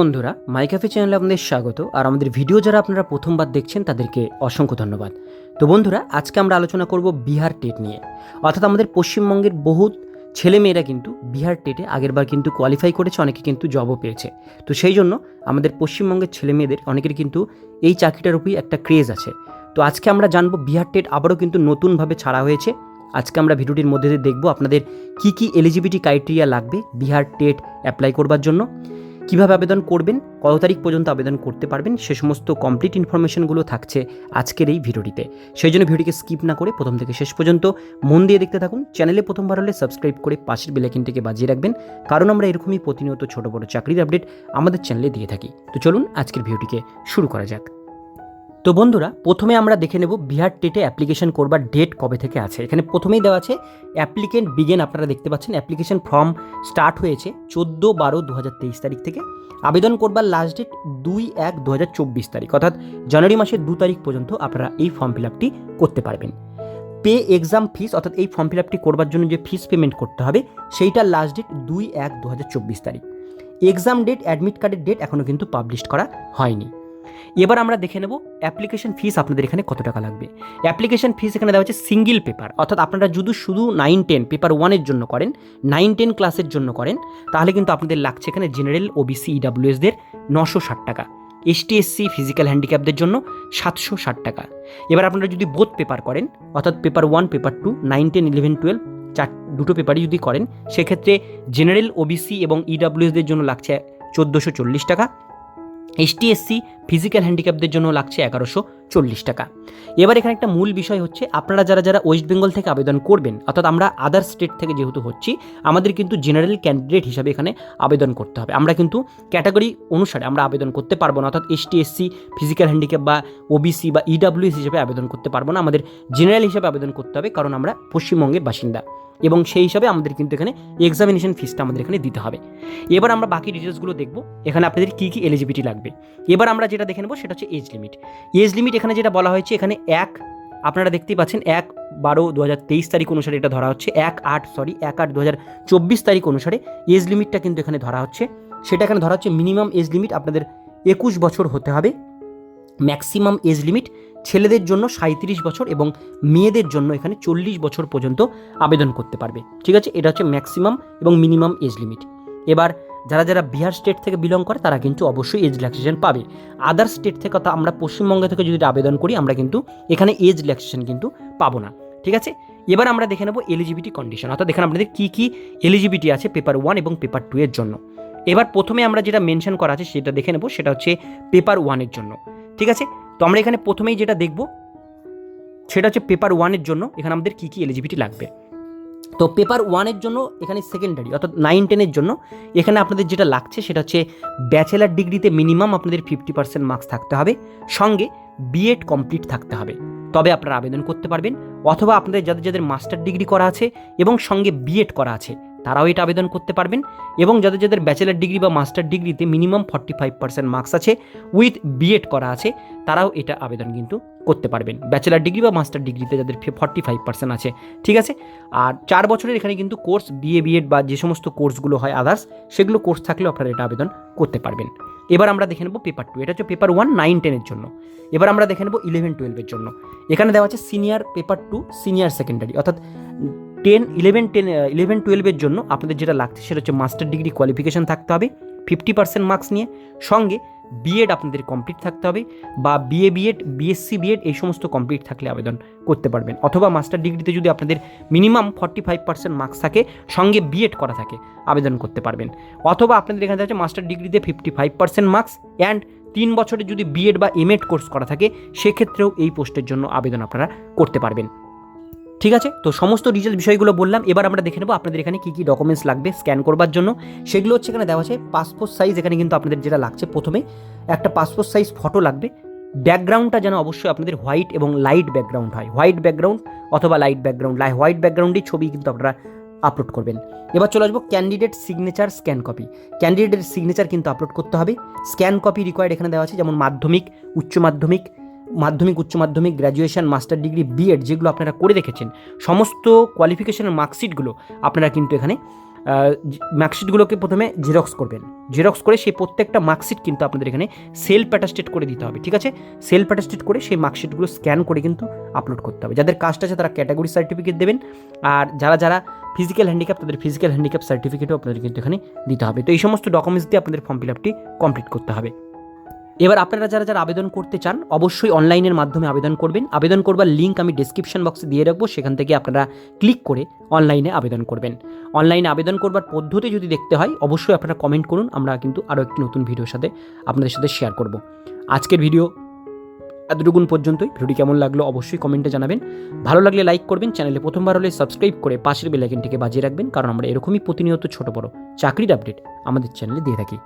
বন্ধুরা মাই ক্যাফে চ্যানেলে আপনাদের স্বাগত, আর আমাদের ভিডিও যারা আপনারা প্রথমবার দেখছেন, তাদেরকে অসংখ্য ধন্যবাদ। তো বন্ধুরা, আজকে আমরা আলোচনা করব বিহার টেট নিয়ে। অর্থাৎ আমাদের পশ্চিমবঙ্গের বহুত ছেলেমেয়েরা কিন্তু বিহার টেটে আগেরবার কিন্তু কোয়ালিফাই করেছে, অনেকে কিন্তু জবও পেয়েছে। তো সেই জন্য আমাদের পশ্চিমবঙ্গের ছেলেমেয়েদের, অনেকের কিন্তু এই চাকরিটার উপরই একটা ক্রেজ আছে। তো আজকে আমরা জানব বিহার টেট আবারও কিন্তু নতুনভাবে ছাড়া হয়েছে। আজকে আমরা ভিডিওটির মধ্যে দিয়ে দেখব আপনাদের কী কী এলিজিবিলিটি ক্রাইটেরিয়া লাগবে বিহার টেট অ্যাপ্লাই করবার জন্য। কীভাবে আবেদন করবেন, কত তারিখ পর্যন্ত আবেদন করতে পারবেন, সে সমস্ত কমপ্লিট ইনফরমেশনগুলো থাকছে আজকের এই ভিডিওটিতে। সেই জন্য ভিডিওটিকে স্কিপ না করে প্রথম থেকে শেষ পর্যন্ত মন দিয়ে দেখতে থাকুন। চ্যানেলে প্রথমবার হলে সাবস্ক্রাইব করে পাশের বেলাইকিনটিকে বাজিয়ে রাখবেন, কারণ আমরা এরকমই প্রতিনিয়ত ছোটো বড় চাকরির আপডেট আমাদের চ্যানেলে দিয়ে থাকি। তো চলুন আজকের ভিডিওটিকে শুরু করা যাক। তো বন্ধুরা, প্রথমে আমরা দেখে নেব বিহার টেটে অ্যাপ্লিকেশন করবার ডেট কবে থেকে আছে। এখানে প্রথমেই দেওয়া আছে অ্যাপ্লিকেন্ট বিগেন আপনারা দেখতে পাচ্ছেন অ্যাপ্লিকেশন ফর্ম স্টার্ট হয়েছে চোদ্দ বারো দু তারিখ থেকে। আবেদন করবার লাস্ট ডেট দুই এক দু তারিখ, অর্থাৎ জানুয়ারি মাসের দু তারিখ পর্যন্ত আপনারা এই ফর্ম ফিল আপটি করতে পারবেন। পে এক্সাম ফিস অর্থাৎ এই ফর্ম ফিল আপটি করবার জন্য যে ফিস পেমেন্ট করতে হবে, সেইটার লাস্ট ডেট দুই এক দু তারিখ। এক্সাম ডেট অ্যাডমিট কার্ডের ডেট এখনও কিন্তু পাবলিশ করা হয়নি। এবার আমরা দেখে নেব অ্যাপ্লিকেশন ফিস আপনাদের এখানে কত টাকা লাগবে। অ্যাপ্লিকেশন ফিস এখানে দেওয়া হচ্ছে সিঙ্গেল পেপার অর্থাৎ আপনারা যদি শুধু নাইন টেন পেপার ওয়ানের জন্য করেন নাইন টেন ক্লাসের জন্য করেন, তাহলে কিন্তু আপনাদের লাগছে এখানে জেনারেল ওবিসি ইডাব্লিউএসদের নশো ষাট টাকা এসটি এসসি ফিজিক্যাল হ্যান্ডিক্যাপদের জন্য সাতশো ষাট টাকা। এবার আপনারা যদি বোথ পেপার করেন, অর্থাৎ paper one paper two nine ten eleven twelve চার, দুটো পেপারই যদি করেন, সেক্ষেত্রে জেনারেল ওবিসি এবং ইডাব্লিউএসদের জন্য লাগছে চোদ্দোশো চল্লিশ টাকা এসটি এসসি ফিজিক্যাল হ্যান্ডিক্যাপদের জন্য লাগছে এগারোশো চল্লিশ টাকা। এবার এখানে একটা মূল বিষয় হচ্ছে, আপনারা যারা যারা ওয়েস্ট বেঙ্গল থেকে আবেদন করবেন, অর্থাৎ আমরা আদার স্টেট থেকে যেহেতু হচ্ছি, আমাদের কিন্তু জেনারেল ক্যান্ডিডেট হিসাবে এখানে আবেদন করতে হবে। আমরা কিন্তু ক্যাটাগরি অনুসারে আমরা আবেদন করতে পারব না, অর্থাৎ এসটি এসসি ফিজিক্যাল হ্যান্ডিক্যাপ বা ওবিসি বা ইডাব্লিউএস হিসেবে আবেদন করতে পারব না। আমাদের জেনারেল হিসাবে আবেদন করতে হবে, কারণ আমরা পশ্চিমবঙ্গের বাসিন্দা। এবং সেই হিসাবে আমাদের কিন্তু এখানে এক্সামিনেশন ফিসটা আমাদের এখানে দিতে হবে। এবার আমরা বাকি ডিটেলসগুলো দেখব, এখানে আপনাদের কী কী এলিজিবিলিটি লাগবে। এবার আমরা যেটা দেখে নেব সেটা হচ্ছে এজ লিমিট এজ লিমিট এখানে যেটা বলা হয়েছে, এখানে এক, আপনারা দেখতেই পাচ্ছেন এক বারো দু হাজার তেইশ তারিখ অনুসারে এটা ধরা হচ্ছে, এক আট সরি এক আট দু হাজার চব্বিশ তারিখ অনুসারে এজ লিমিটটা কিন্তু এখানে ধরা হচ্ছে। সেটা এখানে ধরা হচ্ছে মিনিমাম এজ লিমিট আপনাদের একুশ বছর হতে হবে। ম্যাক্সিমাম এজ লিমিট ছেলেদের জন্য সাঁত্রিশ বছর এবং মেয়েদের জন্য এখানে চল্লিশ বছর পর্যন্ত আবেদন করতে পারবে। ঠিক আছে? এটা হচ্ছে ম্যাক্সিমাম এবং মিনিমাম এজ লিমিট এবার যারা যারা বিহার স্টেট থেকে বিলং করে, তারা কিন্তু অবশ্যই এজ রিল্যাক্সেশন পাবে। আদার স্টেট থেকে অর্থাৎ আমরা পশ্চিমবঙ্গ থেকে যদি আবেদন করি, আমরা কিন্তু এখানে এজ রিল্যাক্সেশন কিন্তু পাবো না। ঠিক আছে? এবার আমরা দেখে নেব এলিজিবিলিটি কন্ডিশন অর্থাৎ এখানে আপনাদের কী কী এলিজিবিলিটি আছে পেপার ওয়ান এবং পেপার টু এর জন্য। এবার প্রথমে আমরা যেটা মেনশন করা আছে, সেটা দেখে নেব। সেটা হচ্ছে পেপার ওয়ানের জন্য। ঠিক আছে? তো আমরা এখানে প্রথমেই যেটা দেখব, সেটা হচ্ছে পেপার ওয়ানের জন্য এখানে আমাদের কী কী এলিজিবিলিটি লাগবে। তো পেপার ওয়ানের জন্য এখানে সেকেন্ডারি অর্থাৎ নাইন টেনের জন্য এখানে আপনাদের যেটা লাগছে সেটা হচ্ছে ব্যাচেলার ডিগ্রিতে মিনিমাম আপনাদের ফিফটি পার্সেন্ট মার্কস থাকতে হবে, সঙ্গে বিএড কমপ্লিট থাকতে হবে। তবে আপনারা আবেদন করতে পারবেন, অথবা আপনাদের যাদের যাদের মাস্টার ডিগ্রি করা আছে এবং সঙ্গে বিএড করা আছে। তারাও এটা আবেদন করতে পারবেন এবং যাদের যাদের ব্যাচেলার ডিগ্রি বা মাস্টার ডিগ্রিতে minimum forty five percent marks আছে, উইথ বিএড করা আছে, তারাও এটা আবেদন কিন্তু করতে পারবেন। ব্যাচেলার ডিগ্রি বা মাস্টার ডিগ্রিতে যাদের ফর্টি ফাইভ পার্সেন্ট আছে, ঠিক আছে? আর চার বছরের এখানে কিন্তু কোর্স, বিএ, বিএড বা যে সমস্ত কোর্সগুলো হয় আদার্স সেগুলো কোর্স থাকলেও আপনারা এটা আবেদন করতে পারবেন। এবার আমরা দেখে নেব পেপার টু, এটা হচ্ছে পেপার ওয়ান, নাইন, টেনের জন্য। এবার আমরা দেখে নেব ইলেভেন টুয়েলভের জন্য। এখানে দেওয়া আছে senior paper two senior secondary অর্থাৎ টেন ইলেভেন টেন ইলেভেন টুয়েলভের জন্য আপনাদের যেটা লাগছে সেটা হচ্ছে মাস্টার ডিগ্রি কোয়ালিফিকেশান থাকতে হবে ফিফটি পার্সেন্ট মার্কস নিয়ে। সঙ্গে বিএড আপনাদের কমপ্লিট থাকতে হবে বা বিএ বিএড বিএসসি বিএড এই সমস্ত কমপ্লিট থাকলে আবেদন করতে পারবেন। অথবা মাস্টার ডিগ্রিতে যদি আপনাদের minimum forty five percent marks থাকে, সঙ্গে বিএড করা থাকে, আবেদন করতে পারবেন। অথবা আপনাদের এখানে আছে মাস্টার ডিগ্রিতে fifty five percent marks and তিন বছরে যদি বিএড বা এমএড কোর্স করা থাকে, সেক্ষেত্রেও এই পোস্টের জন্য আবেদন আপনারা করতে পারবেন। ঠিক আছে? তো সমস্ত ডিটেলস বিষয়গুলো বললাম। এবার আমরা দেখে নেব আপনাদের এখানে কী কী ডকুমেন্টস লাগবে স্ক্যান করবার জন্য। সেগুলো হচ্ছে এখানে দেওয়া আছে পাসপোর্ট সাইজ এখানে কিন্তু আপনাদের যেটা লাগছে প্রথমে একটা পাসপোর্ট সাইজ ফটো লাগবে। ব্যাকগ্রাউন্ডটা যেন অবশ্যই আপনাদের হোয়াইট এবং লাইট ব্যাকগ্রাউন্ড হয়। হোয়াইট ব্যাকগ্রাউন্ড অথবা লাইট ব্যাকগ্রাউন্ড লাই হোয়াইট ব্যাকগ্রাউন্ডেই ছবি কিন্তু আপনারা আপলোড করবেন। এবার চলে আসব ক্যান্ডিডেট সিগনেচার স্ক্যান কপি ক্যান্ডিডেটের সিগনেচার কিন্তু আপলোড করতে হবে। স্ক্যান কপি রিকোয়ার্ড এখানে দেওয়া আছে, যেমন মাধ্যমিক, উচ্চ মাধ্যমিক মাধ্যমিক, উচ্চ মাধ্যমিক গ্র্যাজুয়েশন মাস্টার ডিগ্রি বিএড যেগুলো আপনারা করে রেখেছেন, সমস্ত কোয়ালিফিকেশনের মার্কশিটগুলো আপনারা কিন্তু এখানে মার্কশিটগুলোকে প্রথমে জেরক্স করবেন। জেরক্স করে সেই প্রত্যেকটা মার্কশিট কিন্তু আপনাদের এখানে সেলফ অ্যাটাস্টেড করে দিতে হবে, ঠিক আছে? সেলফ অ্যাটাস্টেড করে সেই মার্কশিটগুলো স্ক্যান করে কিন্তু আপলোড করতে হবে। যাদের কাজটা আছে তারা ক্যাটাগরি সার্টিফিকেট দেবেন, আর যারা যারা ফিজিক্যাল হ্যান্ডিক্যাপ তাদের ফিজিক্যাল হ্যান্ডিক্যাপ সার্টিফিকেটও আপনাদের কিন্তু এখানে দিতে হবে। তো এই সমস্ত ডকুমেন্টস দিয়ে আপনাদের ফর্ম ফিল আপটি কমপ্লিট করতে হবে। এবার আপনারা যারা যারা আবেদন করতে চান, অবশ্যই অনলাইনের মাধ্যমে আবেদন করবেন। আবেদন করবার লিঙ্ক আমি ডিসক্রিপশন বক্সে দিয়ে রাখব, সেখান থেকে আপনারা ক্লিক করে অনলাইনে আবেদন করবেন। অনলাইনে আবেদন করবার পদ্ধতি যদি দেখতে হয়, অবশ্যই আপনারা কমেন্ট করুন, আমরা কিন্তু আরও একটি নতুন ভিডিওর সাথে আপনাদের সাথে শেয়ার করব। আজকের ভিডিও এতটুকুন পর্যন্তই। ভিডিওটি কেমন লাগল অবশ্যই কমেন্টে জানাবেন। ভালো লাগলে লাইক করবেন চ্যানেলে প্রথমবার হলে সাবস্ক্রাইব করে পাশের বেলাইকেনটিকে বাজিয়ে রাখবেন, কারণ আমরা এরকমই প্রতিনিয়ত ছোট বড় চাকরির আপডেট আমাদের চ্যানেলে দিয়ে থাকি।